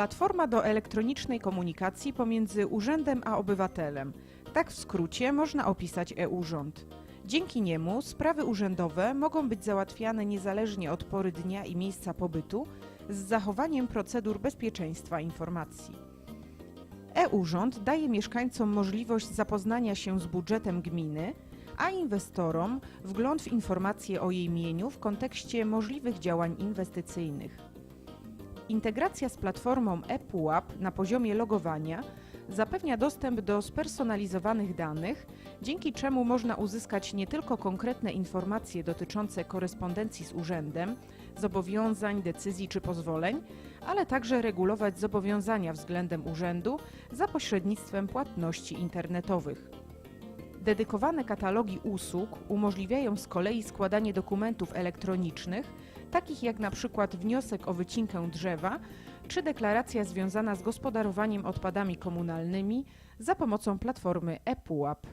Platforma do elektronicznej komunikacji pomiędzy urzędem a obywatelem. Tak w skrócie można opisać e-urząd. Dzięki niemu sprawy urzędowe mogą być załatwiane niezależnie od pory dnia i miejsca pobytu z zachowaniem procedur bezpieczeństwa informacji. E-urząd daje mieszkańcom możliwość zapoznania się z budżetem gminy, a inwestorom wgląd w informacje o jej mieniu w kontekście możliwych działań inwestycyjnych. Integracja z platformą ePUAP na poziomie logowania zapewnia dostęp do spersonalizowanych danych, dzięki czemu można uzyskać nie tylko konkretne informacje dotyczące korespondencji z urzędem, zobowiązań, decyzji czy pozwoleń, ale także regulować zobowiązania względem urzędu za pośrednictwem płatności internetowych. Dedykowane katalogi usług umożliwiają z kolei składanie dokumentów elektronicznych, takich jak na przykład wniosek o wycinkę drzewa czy deklaracja związana z gospodarowaniem odpadami komunalnymi za pomocą platformy ePUAP.